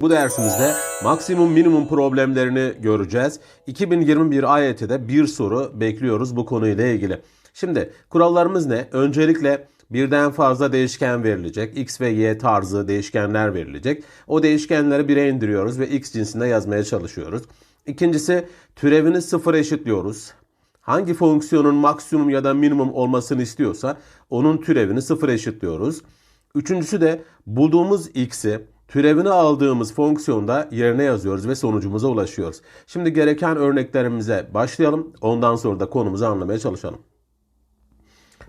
Bu dersimizde maksimum minimum problemlerini göreceğiz. 2021 AYT'de bir soru bekliyoruz bu konuyla ilgili. Şimdi kurallarımız ne? Öncelikle birden fazla değişken verilecek. X ve Y tarzı değişkenler verilecek. O değişkenleri bire indiriyoruz ve X cinsinde yazmaya çalışıyoruz. İkincisi türevini sıfır eşitliyoruz. Hangi fonksiyonun maksimum ya da minimum olmasını istiyorsa onun türevini sıfır eşitliyoruz. Üçüncüsü de bulduğumuz x'i türevini aldığımız fonksiyonda yerine yazıyoruz ve sonucumuza ulaşıyoruz. Şimdi gereken örneklerimize başlayalım. Ondan sonra da konumuzu anlamaya çalışalım.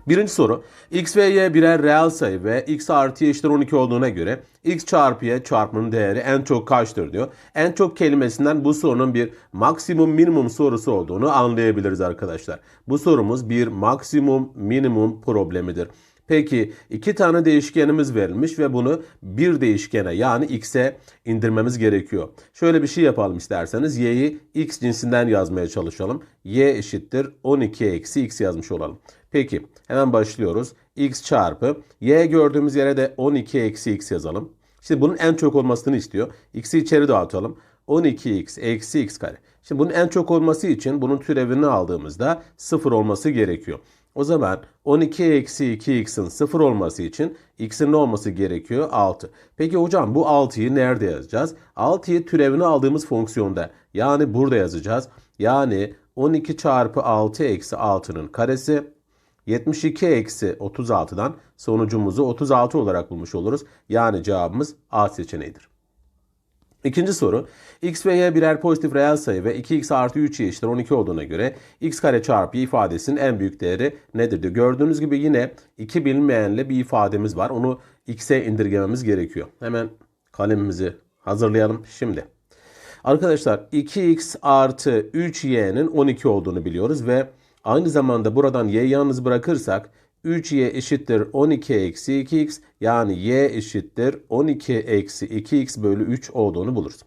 Birinci soru. X ve Y birer reel sayı ve X artı Y eşittir 12 olduğuna göre X çarpı Y çarpımının değeri en çok kaçtır diyor. En çok kelimesinden bu sorunun bir maksimum minimum sorusu olduğunu anlayabiliriz arkadaşlar. Bu sorumuz bir maksimum minimum problemidir. Peki iki tane değişkenimiz verilmiş ve bunu bir değişkene yani x'e indirmemiz gerekiyor. Şöyle bir şey yapalım isterseniz y'yi x cinsinden yazmaya çalışalım. y eşittir 12 eksi x yazmış olalım. Peki hemen başlıyoruz. x çarpı y gördüğümüz yere de 12 eksi x yazalım. Şimdi bunun en çok olmasını istiyor. x'i içeri dağıtalım. 12x eksi x kare. Şimdi bunun en çok olması için bunun türevini aldığımızda 0 olması gerekiyor. O zaman 12 eksi 2x'in 0 olması için x'in ne olması gerekiyor? 6. Peki hocam bu 6'yı nerede yazacağız? 6'yı türevini aldığımız fonksiyonda yani burada yazacağız. Yani 12 çarpı 6 eksi 6'nın karesi 72 eksi 36'dan sonucumuzu 36 olarak bulmuş oluruz. Yani cevabımız A seçeneğidir. İkinci soru. x ve y birer pozitif reel sayı ve 2x artı 3y eşittir 12 olduğuna göre x kare çarpı y ifadesinin en büyük değeri nedir diyor. Gördüğünüz gibi yine iki bilinmeyenli bir ifademiz var. Onu x'e indirgememiz gerekiyor. Hemen kalemimizi hazırlayalım şimdi. Arkadaşlar 2x artı 3y'nin 12 olduğunu biliyoruz ve aynı zamanda buradan y'yi yalnız bırakırsak 3y eşittir 12 eksi 2x yani y eşittir 12 eksi 2x bölü 3 olduğunu buluruz.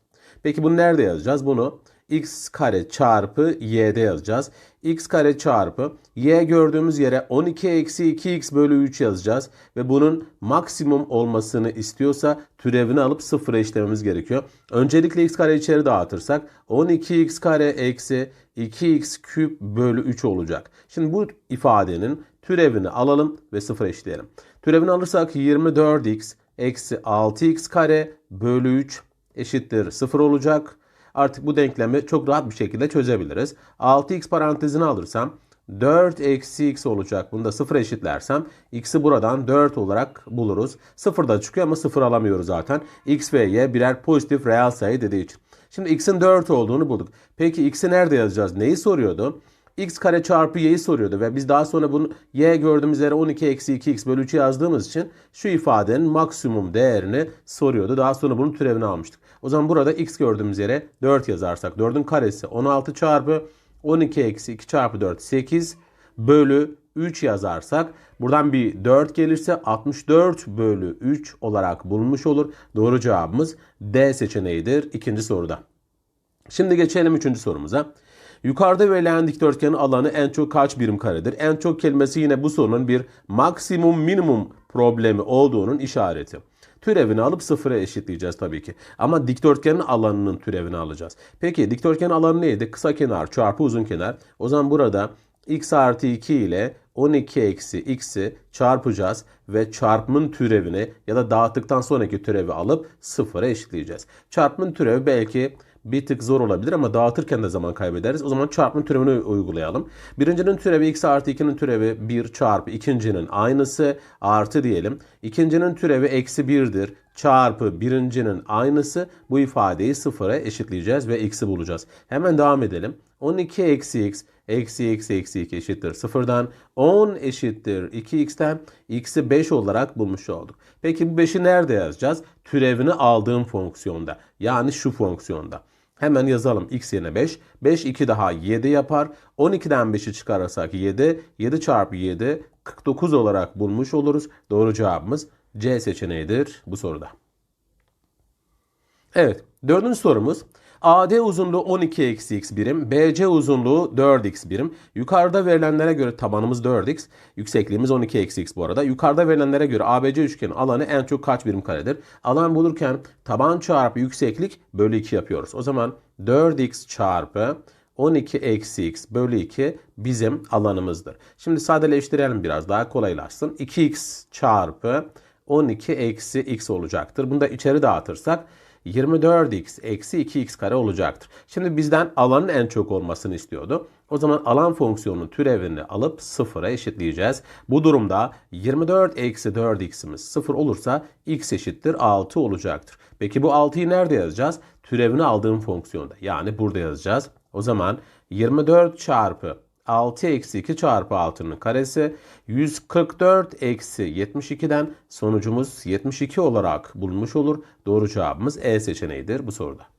Peki bunu nerede yazacağız? Bunu x kare çarpı y'de yazacağız. x kare çarpı y gördüğümüz yere 12 eksi 2x bölü 3 yazacağız. Ve bunun maksimum olmasını istiyorsa türevini alıp sıfıra işlememiz gerekiyor. Öncelikle x kare içeri dağıtırsak 12x kare eksi 2x küp bölü 3 olacak. Şimdi bu ifadenin türevini alalım ve sıfıra eşitleyelim. Türevini alırsak 24x eksi 6x kare bölü 3 eşittir 0 olacak. Artık bu denklemi çok rahat bir şekilde çözebiliriz. 6x parantezini alırsam 4 eksi x olacak. Bunu da 0 eşitlersem x'i buradan 4 olarak buluruz. 0 da çıkıyor ama 0 alamıyoruz zaten. x ve y birer pozitif reel sayı dediği için. Şimdi x'in 4 olduğunu bulduk. Peki x'i nerede yazacağız? Neyi soruyordu? X kare çarpı y'yi soruyordu ve biz daha sonra bunu y gördüğümüz yere 12 eksi 2x bölü 3'ü yazdığımız için şu ifadenin maksimum değerini soruyordu. Daha sonra bunun türevini almıştık. O zaman burada x gördüğümüz yere 4 yazarsak 4'ün karesi 16 çarpı 12 eksi 2 çarpı 4 8 bölü 3 yazarsak buradan bir 4 gelirse 64 bölü 3 olarak bulunmuş olur. Doğru cevabımız D seçeneğidir ikinci soruda. Şimdi geçelim üçüncü sorumuza. Yukarıda verilen dikdörtgenin alanı en çok kaç birim karedir? En çok kelimesi yine bu sorunun bir maksimum minimum problemi olduğunun işareti. Türevini alıp sıfıra eşitleyeceğiz tabii ki. Ama dikdörtgenin alanının türevini alacağız. Peki dikdörtgenin alanı neydi? Kısa kenar çarpı uzun kenar. O zaman burada x artı 2 ile 12 eksi x'i çarpacağız ve çarpımın türevini ya da dağıttıktan sonraki türevi alıp sıfıra eşitleyeceğiz. Çarpımın türevi belki bir tık zor olabilir ama dağıtırken de zaman kaybederiz. O zaman çarpma türevini uygulayalım. Birincinin türevi x artı 2'nin türevi 1 çarpı ikincinin aynısı artı diyelim. İkincinin türevi eksi 1'dir çarpı birincinin aynısı bu ifadeyi sıfıra eşitleyeceğiz ve x'i bulacağız. Hemen devam edelim. 12 eksi x eksi x eksi 2 eşittir sıfırdan 10 eşittir 2x'ten x'i 5 olarak bulmuş olduk. Peki bu 5'i nerede yazacağız? Türevini aldığım fonksiyonda yani şu fonksiyonda. Hemen yazalım x yerine 5. 5 2 daha 7 yapar. 12'den 5'i çıkarırsak 7. 7 çarpı 7 49 olarak bulmuş oluruz. Doğru cevabımız C seçeneğidir bu soruda. Evet dördüncü sorumuz. AD uzunluğu 12 eksi x birim, BC uzunluğu 4x birim. Yukarıda verilenlere göre tabanımız 4x, yüksekliğimiz 12 eksi x bu arada. Yukarıda verilenlere göre ABC üçgenin alanı en çok kaç birim karedir? Alan bulurken taban çarpı yükseklik bölü 2 yapıyoruz. O zaman 4x çarpı 12 eksi x bölü 2 bizim alanımızdır. Şimdi sadeleştirelim biraz daha kolaylaşsın. 2x çarpı 12 eksi x olacaktır. Bunu da içeri dağıtırsak 24x eksi 2x kare olacaktır. Şimdi bizden alanın en çok olmasını istiyordu. O zaman alan fonksiyonunun türevini alıp sıfıra eşitleyeceğiz. Bu durumda 24 eksi 4x'imiz sıfır olursa x eşittir 6 olacaktır. Peki bu 6'yı nerede yazacağız? Türevini aldığım fonksiyonda. Yani burada yazacağız. O zaman 24 çarpı 6 eksi 2 çarpı 6'nın karesi 144 eksi 72'den sonucumuz 72 olarak bulunmuş olur. Doğru cevabımız E seçeneğidir bu soruda.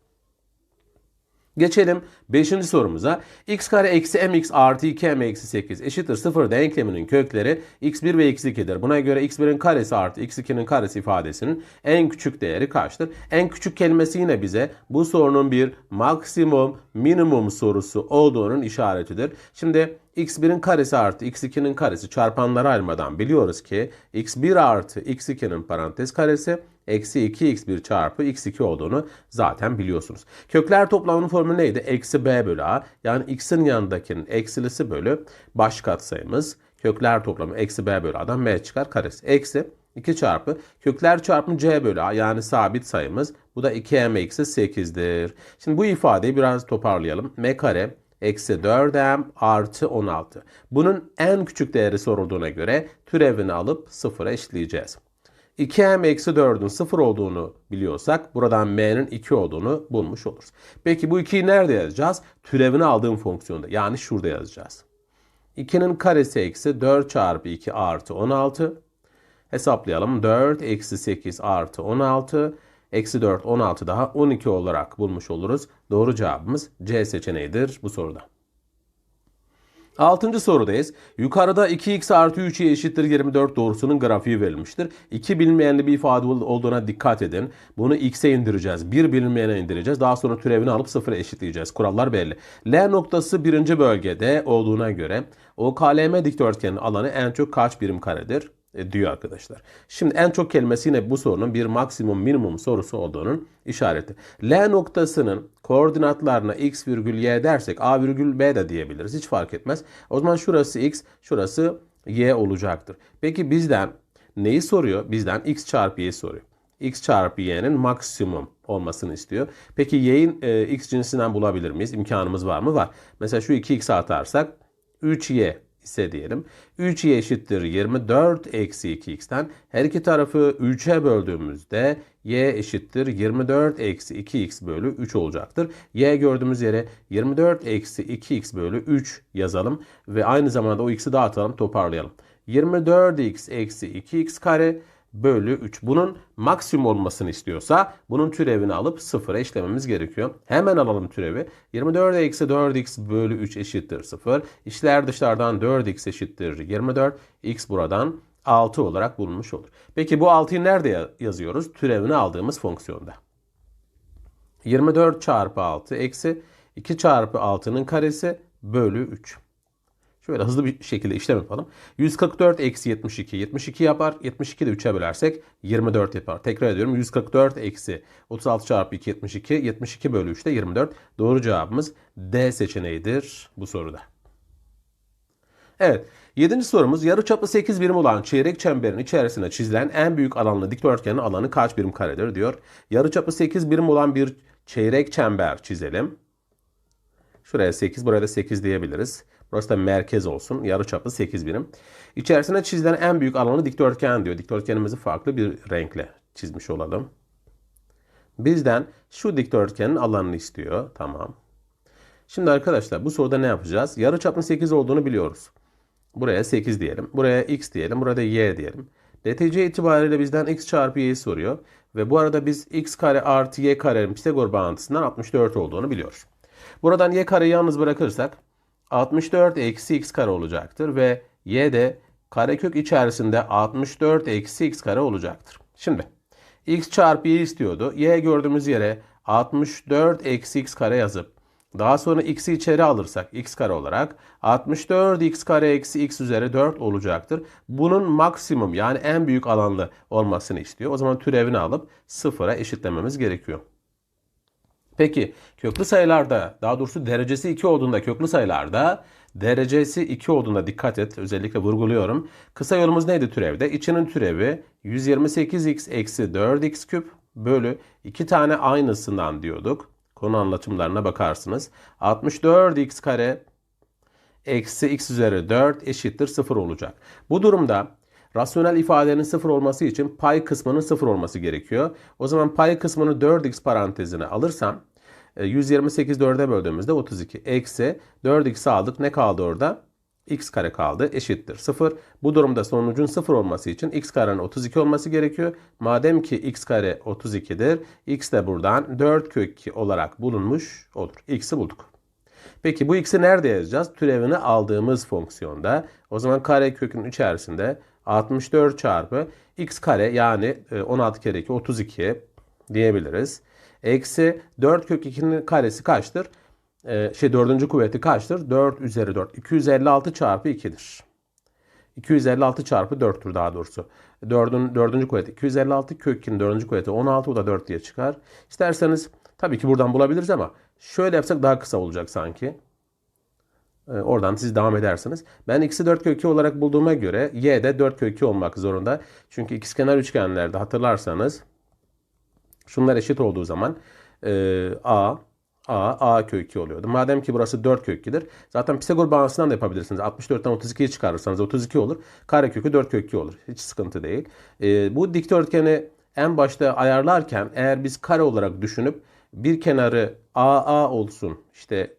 Geçelim 5. sorumuza. x kare eksi mx artı 2m eksi 8 eşittir 0 denkleminin kökleri x1 ve x2'dir. Buna göre x1'in karesi artı x2'nin karesi ifadesinin en küçük değeri kaçtır? En küçük kelimesi yine bize bu sorunun bir maksimum minimum sorusu olduğunun işaretidir. Şimdi x1'in karesi artı x2'nin karesi çarpanları ayırmadan biliyoruz ki x1 artı x2'nin parantez karesi eksi 2x1 çarpı x2 olduğunu zaten biliyorsunuz. Kökler toplamının formülü neydi? Eksi b bölü a. Yani x'in yanındakinin eksilisi bölü baş katsayımız. Kökler toplamı eksi b bölü a'dan b çıkar karesi. Eksi 2 çarpı kökler çarpımı c bölü a yani sabit sayımız. Bu da 2m eksi 8'dir. Şimdi bu ifadeyi biraz toparlayalım. m kare eksi 4m artı 16. Bunun en küçük değeri sorulduğuna göre türevini alıp sıfıra eşitleyeceğiz. 2m eksi 4'ün 0 olduğunu biliyorsak buradan m'nin 2 olduğunu bulmuş oluruz. Peki bu 2'yi nerede yazacağız? Türevini aldığım fonksiyonda yani şurada yazacağız. 2'nin karesi eksi 4 çarpı 2 artı 16. Hesaplayalım. 4 eksi 8 artı 16. Eksi 4 16 daha 12 olarak bulmuş oluruz. Doğru cevabımız C seçeneğidir bu soruda. Altıncı sorudayız. Yukarıda 2x artı 3y eşittir 24 doğrusunun grafiği verilmiştir. İki bilinmeyenli bir ifade olduğuna dikkat edin. Bunu x'e indireceğiz. Bir bilinmeyene indireceğiz. Daha sonra türevini alıp sıfıra eşitleyeceğiz. Kurallar belli. L noktası birinci bölgede olduğuna göre OKLM dikdörtgenin alanı en çok kaç birim karedir? E, diyor arkadaşlar. Şimdi en çok kelimesi yine bu sorunun bir maksimum minimum sorusu olduğunun işareti. L noktasının koordinatlarına x virgül y dersek a virgül b de diyebiliriz. Hiç fark etmez. O zaman şurası x, şurası y olacaktır. Peki bizden neyi soruyor? Bizden x çarpı y soruyor. x çarpı y'nin maksimum olmasını istiyor. Peki y'in e, x cinsinden bulabilir miyiz? İmkanımız var mı? Var. Mesela şu 2x'e atarsak 3y ise diyelim. 3y eşittir 24 eksi 2x'ten her iki tarafı 3'e böldüğümüzde y eşittir 24 eksi 2x bölü 3 olacaktır. y gördüğümüz yere 24 eksi 2x bölü 3 yazalım ve aynı zamanda o x'i dağıtalım toparlayalım. 24x eksi 2x kare bölü 3. Bunun maksimum olmasını istiyorsa bunun türevini alıp sıfıra eşlememiz gerekiyor. Hemen alalım türevi. 24 eksi 4x bölü 3 eşittir 0. İşler dışlardan 4x eşittir 24. x buradan 6 olarak bulunmuş olur. Peki bu 6'yı nerede yazıyoruz? Türevini aldığımız fonksiyonda. 24 çarpı 6 eksi 2 çarpı 6'nın karesi bölü 3. Şöyle hızlı bir şekilde işlem yapalım. 144 eksi 72. 72 yapar. 72 de 3'e bölersek 24 yapar. Tekrar ediyorum. 144 eksi 36 çarpı 2 72. 72 bölü 3 de 24. Doğru cevabımız D seçeneğidir bu soruda. Evet. Yedinci sorumuz yarıçapı 8 birim olan çeyrek çemberin içerisine çizilen en büyük alanlı dikdörtgenin alanı kaç birim karedir diyor. Yarıçapı 8 birim olan bir çeyrek çember çizelim. Şuraya 8, buraya da 8 diyebiliriz. Burası da merkez olsun. Yarıçapı 8 birim. İçerisine çizilen en büyük alanı dikdörtgen diyor. Dikdörtgenimizi farklı bir renkle çizmiş olalım. Bizden şu dikdörtgenin alanını istiyor. Tamam. Şimdi arkadaşlar bu soruda ne yapacağız? Yarıçapın 8 olduğunu biliyoruz. Buraya 8 diyelim. Buraya x diyelim. Burada y diyelim. Netice itibariyle bizden x çarpı y'yi soruyor. Ve bu arada biz x kare artı y karenin Pisagor bağıntısından 64 olduğunu biliyoruz. Buradan y kareyi yalnız bırakırsak 64 eksi x kare olacaktır ve y de karekök içerisinde 64 eksi x kare olacaktır. Şimdi x çarpı y istiyordu. y gördüğümüz yere 64 eksi x kare yazıp daha sonra x'i içeri alırsak x kare olarak 64 x kare eksi x üzeri 4 olacaktır. Bunun maksimum yani en büyük alanlı olmasını istiyor. O zaman türevini alıp sıfıra eşitlememiz gerekiyor. Peki köklü sayılarda daha doğrusu derecesi 2 olduğunda köklü sayılarda derecesi 2 olduğunda dikkat et özellikle vurguluyorum. Kısa yolumuz neydi türevde? İçinin türevi 128x eksi 4x küp bölü 2 tane aynısından diyorduk. Konu anlatımlarına bakarsınız. 64x kare eksi x üzeri 4 eşittir 0 olacak. Bu durumda rasyonel ifadenin 0 olması için pay kısmının 0 olması gerekiyor. O zaman pay kısmını 4x parantezine alırsam 128 4'e böldüğümüzde 32 eksi 4x aldık. Ne kaldı orada? x kare kaldı eşittir 0. Bu durumda sonucun 0 olması için x karenin 32 olması gerekiyor. Madem ki x kare 32'dir x de buradan 4 kök 2 olarak bulunmuş olur. x'i bulduk. Peki bu x'i nerede yazacağız? Türevini aldığımız fonksiyonda. O zaman kare kökün içerisinde 64 çarpı x kare yani 16 kere 2 32 diyebiliriz. Eksi 4 kök 2'nin karesi kaçtır? Ee, şey dördüncü kuvveti kaçtır? 4 üzeri 4. 256 çarpı 2'dir. 256 çarpı 4'tür daha doğrusu. 4'ün dördüncü kuvveti 256 kök 2'nin dördüncü kuvveti 16 o da 4 diye çıkar. İsterseniz tabii ki buradan bulabiliriz ama şöyle yapsak daha kısa olacak sanki. Ee, oradan siz devam edersiniz. Ben x'i 4 kök 2 olarak bulduğuma göre y de 4 kök 2 olmak zorunda. Çünkü ikizkenar üçgenlerde hatırlarsanız şunlar eşit olduğu zaman e, a A, A kök 2 oluyordu. Madem ki burası 4 kök 2'dir. Zaten Pisagor bağıntısından da yapabilirsiniz. 64'ten 32'yi çıkarırsanız 32 olur. Kare kökü 4 kök 2 olur. Hiç sıkıntı değil. E, bu dikdörtgeni en başta ayarlarken eğer biz kare olarak düşünüp bir kenarı AA olsun işte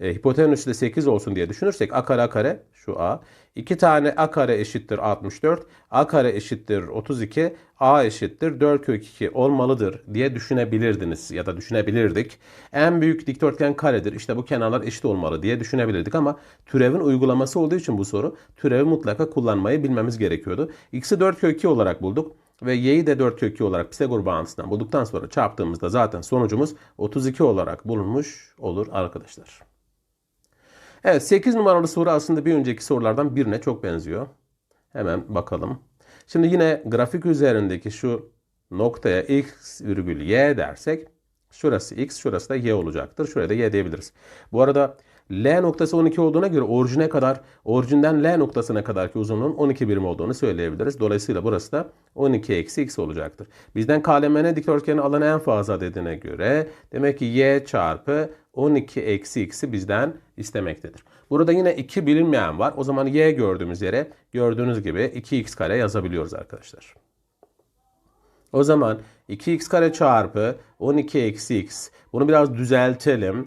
e, hipotenüsü de 8 olsun diye düşünürsek a kare a kare şu a. 2 tane a kare eşittir 64. a kare eşittir 32. a eşittir 4 kök 2 olmalıdır diye düşünebilirdiniz ya da düşünebilirdik. En büyük dikdörtgen karedir. İşte bu kenarlar eşit olmalı diye düşünebilirdik ama türevin uygulaması olduğu için bu soru türevi mutlaka kullanmayı bilmemiz gerekiyordu. x'i 4 kök 2 olarak bulduk ve y'yi de 4 kök 2 olarak Pisagor bağıntısından bulduktan sonra çarptığımızda zaten sonucumuz 32 olarak bulunmuş olur arkadaşlar. Evet 8 numaralı soru aslında bir önceki sorulardan birine çok benziyor. Hemen bakalım. Şimdi yine grafik üzerindeki şu noktaya x virgül y dersek şurası x şurası da y olacaktır. Şuraya da y diyebiliriz. Bu arada L noktası 12 olduğuna göre orijine kadar, orijinden L noktasına kadar ki uzunluğun 12 birim olduğunu söyleyebiliriz. Dolayısıyla burası da 12 eksi x olacaktır. Bizden KLMN dikdörtgeni alanı en fazla dediğine göre demek ki y çarpı 12 eksi x'i bizden istemektedir. Burada yine 2 bilinmeyen var. O zaman y gördüğümüz yere gördüğünüz gibi 2x kare yazabiliyoruz arkadaşlar. O zaman 2x kare çarpı 12 eksi x. Bunu biraz düzeltelim.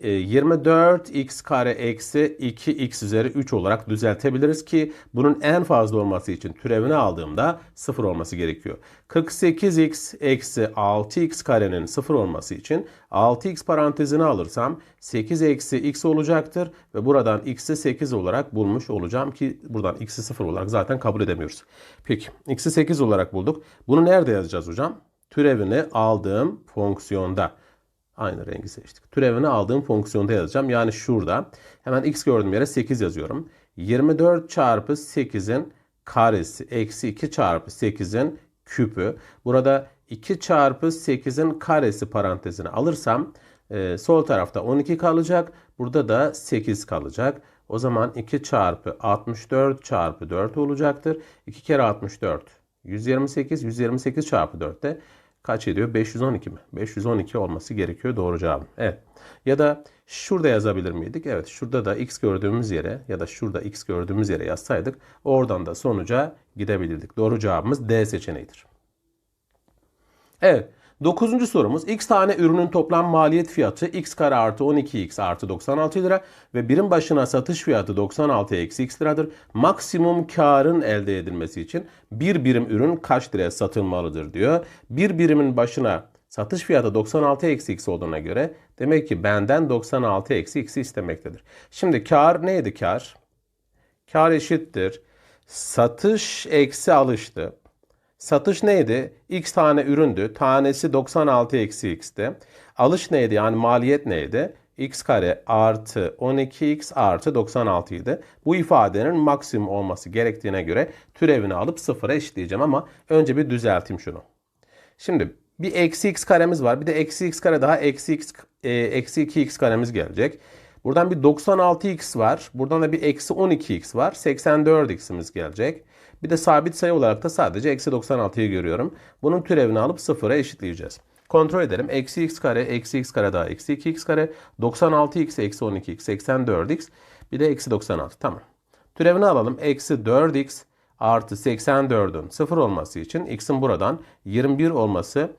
24x e, kare eksi 2x üzeri 3 olarak düzeltebiliriz ki bunun en fazla olması için türevini aldığımda 0 olması gerekiyor. 48x eksi 6x karenin 0 olması için 6x parantezini alırsam 8 eksi x olacaktır ve buradan x'i 8 olarak bulmuş olacağım ki buradan x'i 0 olarak zaten kabul edemiyoruz. Peki x'i 8 olarak bulduk. Bunu nerede yazacağız hocam? Türevini aldığım fonksiyonda. Aynı rengi seçtik. Türevini aldığım fonksiyonda yazacağım. Yani şurada hemen x gördüğüm yere 8 yazıyorum. 24 çarpı 8'in karesi eksi 2 çarpı 8'in küpü. Burada 2 çarpı 8'in karesi parantezine alırsam e, sol tarafta 12 kalacak. Burada da 8 kalacak. O zaman 2 çarpı 64 çarpı 4 olacaktır. 2 kere 64 128. 128 çarpı 4 de kaç ediyor? 512 mi? 512 olması gerekiyor doğru cevabın. Evet. Ya da şurada yazabilir miydik? Evet. Şurada da x gördüğümüz yere ya da şurada x gördüğümüz yere yazsaydık oradan da sonuca gidebilirdik. Doğru cevabımız D seçeneğidir. Evet. Dokuzuncu sorumuz x tane ürünün toplam maliyet fiyatı x kare artı 12x artı 96 lira ve birim başına satış fiyatı 96 eksi x liradır. Maksimum karın elde edilmesi için bir birim ürün kaç liraya satılmalıdır diyor. Bir birimin başına satış fiyatı 96 eksi x olduğuna göre demek ki benden 96 eksi x'i istemektedir. Şimdi kar neydi kar? Kar eşittir. Satış eksi alıştı. Satış neydi? X tane üründü. Tanesi 96 eksi x'ti. Alış neydi yani maliyet neydi? x kare artı 12x artı 96 idi. Bu ifadenin maksimum olması gerektiğine göre türevini alıp sıfıra eşitleyeceğim ama önce bir düzelteyim şunu. Şimdi bir eksi x karemiz var. Bir de eksi x kare daha eksi x e, eksi 2x karemiz gelecek. Buradan bir 96x var. Buradan da bir eksi 12x var. 84x'imiz gelecek. Bir de sabit sayı olarak da sadece eksi 96'yı görüyorum. Bunun türevini alıp sıfıra eşitleyeceğiz. Kontrol edelim. Eksi x kare, eksi x kare daha eksi 2x kare, 96x, eksi 12x, 84x, bir de eksi 96. Tamam. Türevini alalım. Eksi 4x artı 84'ün 0 olması için x'in buradan 21 olması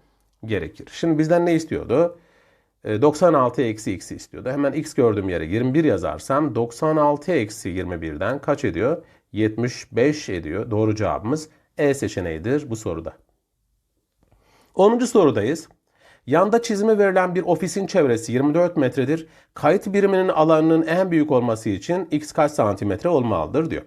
gerekir. Şimdi bizden ne istiyordu? 96 e, eksi x'i istiyordu. Hemen x gördüğüm yere 21 yazarsam 96 eksi 21'den kaç ediyor? 75 ediyor. Doğru cevabımız E seçeneğidir bu soruda. 10. sorudayız. Yanda çizimi verilen bir ofisin çevresi 24 metredir. Kayıt biriminin alanının en büyük olması için x kaç santimetre olmalıdır diyor.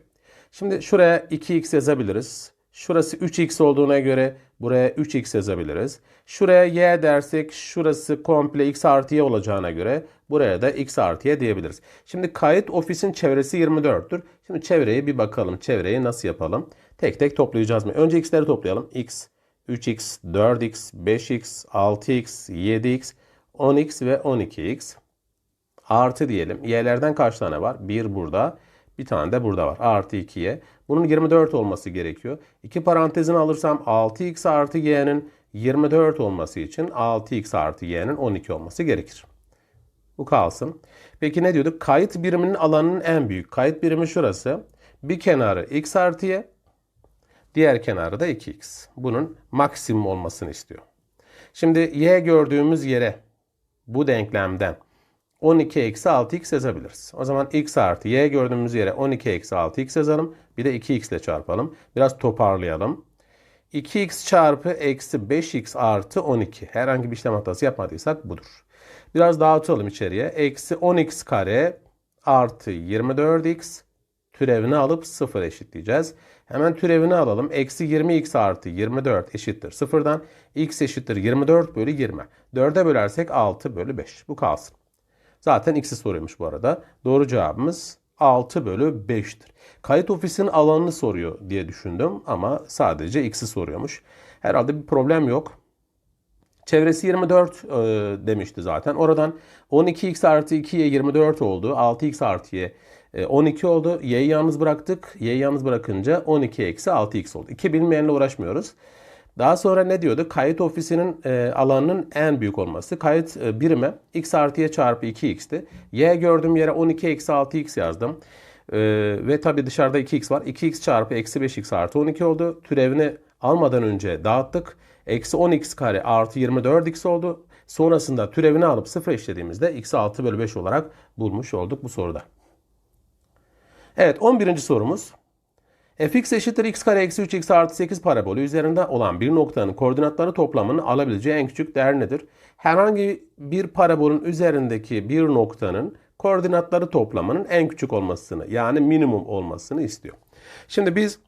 Şimdi şuraya 2x yazabiliriz. Şurası 3x olduğuna göre buraya 3x yazabiliriz. Şuraya y dersek şurası komple x artı y olacağına göre buraya da x artı y diyebiliriz. Şimdi kayıt ofisin çevresi 24'tür. Şimdi çevreyi bir bakalım. Çevreyi nasıl yapalım? Tek tek toplayacağız mı? Önce x'leri toplayalım. x, 3x, 4x, 5x, 6x, 7x, 10x ve 12x. Artı diyelim. Y'lerden kaç tane var? 1 burada. Bir tane de burada var. Artı 2'ye. Bunun 24 olması gerekiyor. İki parantezini alırsam 6x artı y'nin 24 olması için 6x artı y'nin 12 olması gerekir. Bu kalsın. Peki ne diyorduk? Kayıt biriminin alanının en büyük. Kayıt birimi şurası. Bir kenarı x artı y. Diğer kenarı da 2x. Bunun maksimum olmasını istiyor. Şimdi y gördüğümüz yere bu denklemden 12 eksi 6x yazabiliriz. O zaman x artı y gördüğümüz yere 12 eksi 6x yazalım. Bir de 2x ile çarpalım. Biraz toparlayalım. 2x çarpı eksi 5x artı 12. Herhangi bir işlem hatası yapmadıysak budur. Biraz dağıtalım içeriye. Eksi 10x kare artı 24x türevini alıp 0 eşitleyeceğiz. Hemen türevini alalım. Eksi 20x artı 24 eşittir 0'dan. x eşittir 24 bölü 20. 4'e bölersek 6 bölü 5. Bu kalsın. Zaten x'i soruyormuş bu arada. Doğru cevabımız 6 bölü 5'tir. Kayıt ofisinin alanını soruyor diye düşündüm ama sadece x'i soruyormuş. Herhalde bir problem yok. Çevresi 24 e, demişti zaten. Oradan 12x artı 2y 24 oldu. 6x artı y 12 e, oldu. Y'yi yalnız bıraktık. Y'yi yalnız bırakınca 12 eksi 6x oldu. 2 bilmeyenle uğraşmıyoruz. Daha sonra ne diyordu? Kayıt ofisinin e, alanının en büyük olması. Kayıt e, birimi x artı y çarpı 2x'ti. Y gördüğüm yere 12 eksi 6x yazdım. E, ve tabi dışarıda 2x var. 2x çarpı eksi 5x artı 12 oldu. Türevini almadan önce dağıttık. Eksi 10x kare artı 24x oldu. Sonrasında türevini alıp sıfır eşlediğimizde x 6 bölü 5 olarak bulmuş olduk bu soruda. Evet 11. sorumuz fx eşittir x kare eksi 3x artı 8 parabolü üzerinde olan bir noktanın koordinatları toplamının alabileceği en küçük değer nedir? Herhangi bir parabolün üzerindeki bir noktanın koordinatları toplamının en küçük olmasını yani minimum olmasını istiyor. Şimdi biz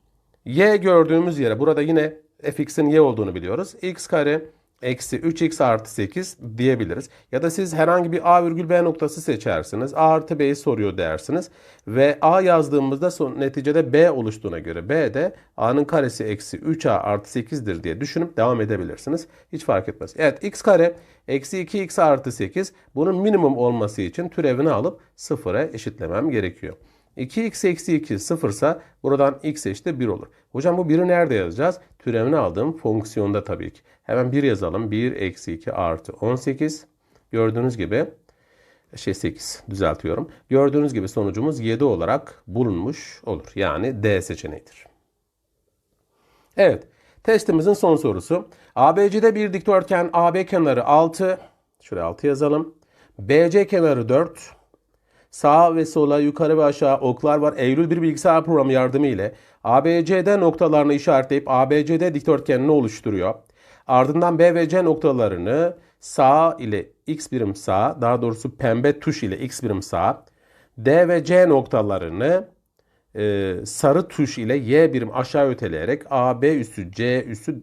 y gördüğümüz yere burada yine fx'in y olduğunu biliyoruz. x kare eksi 3x artı 8 diyebiliriz. Ya da siz herhangi bir a virgül b noktası seçersiniz. a artı b'yi soruyor dersiniz. Ve a yazdığımızda son, neticede b oluştuğuna göre b de a'nın karesi eksi 3a artı 8'dir diye düşünüp devam edebilirsiniz. Hiç fark etmez. Evet x kare eksi 2x artı 8 bunun minimum olması için türevini alıp sıfıra eşitlemem gerekiyor. 2x eksi 2 sıfırsa buradan x eşittir 1 olur. Hocam bu 1'i nerede yazacağız? Türevini aldığım fonksiyonda tabii ki. Hemen 1 yazalım. 1 eksi 2 artı 18. Gördüğünüz gibi şey 8 düzeltiyorum. Gördüğünüz gibi sonucumuz 7 olarak bulunmuş olur. Yani D seçeneğidir. Evet. Testimizin son sorusu. ABC'de bir dikdörtgen AB kenarı 6. Şuraya 6 yazalım. BC kenarı 4. Sağa ve sola, yukarı ve aşağı oklar var. Eylül bir bilgisayar programı yardımı ile ABCD noktalarını işaretleyip ABCD dikdörtgenini oluşturuyor. Ardından B ve C noktalarını sağ ile x birim sağ, daha doğrusu pembe tuş ile x birim sağ, D ve C noktalarını e, sarı tuş ile y birim aşağı öteleyerek AB üssü C üssü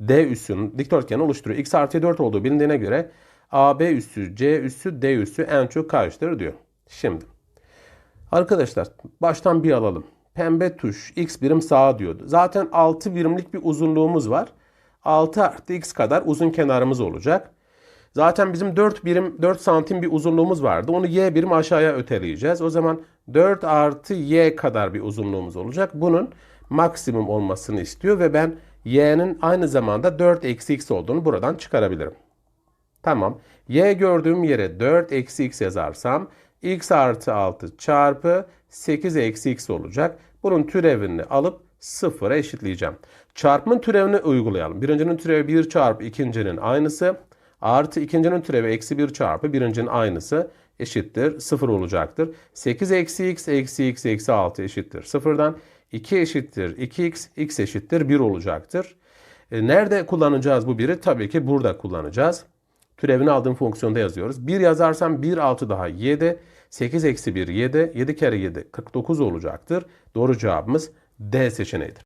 D üssünün dikdörtgeni oluşturuyor. X artı 4 olduğu bilindiğine göre AB üssü, C üssü, D üssü en çok kaçtır diyor. Şimdi arkadaşlar baştan bir alalım. Pembe tuş x birim sağa diyordu. Zaten 6 birimlik bir uzunluğumuz var. 6 artı x kadar uzun kenarımız olacak. Zaten bizim 4 birim 4 santim bir uzunluğumuz vardı. Onu y birim aşağıya öteleyeceğiz. O zaman 4 artı y kadar bir uzunluğumuz olacak. Bunun maksimum olmasını istiyor ve ben y'nin aynı zamanda 4 eksi x olduğunu buradan çıkarabilirim. Tamam. Y gördüğüm yere 4 eksi x yazarsam x artı 6 çarpı 8 eksi x olacak. Bunun türevini alıp sıfıra eşitleyeceğim. Çarpımın türevini uygulayalım. Birincinin türevi 1 çarpı ikincinin aynısı. Artı ikincinin türevi eksi 1 çarpı birincinin aynısı eşittir. 0 olacaktır. 8 eksi x eksi x eksi 6 eşittir. Sıfırdan 2 eşittir 2x x eşittir 1 olacaktır. E, nerede kullanacağız bu 1'i? Tabii ki burada kullanacağız. Türevini aldığım fonksiyonda yazıyoruz. 1 yazarsam 1 6 daha 7. 8 eksi 1 7. 7 kere 7 49 olacaktır. Doğru cevabımız D seçeneğidir.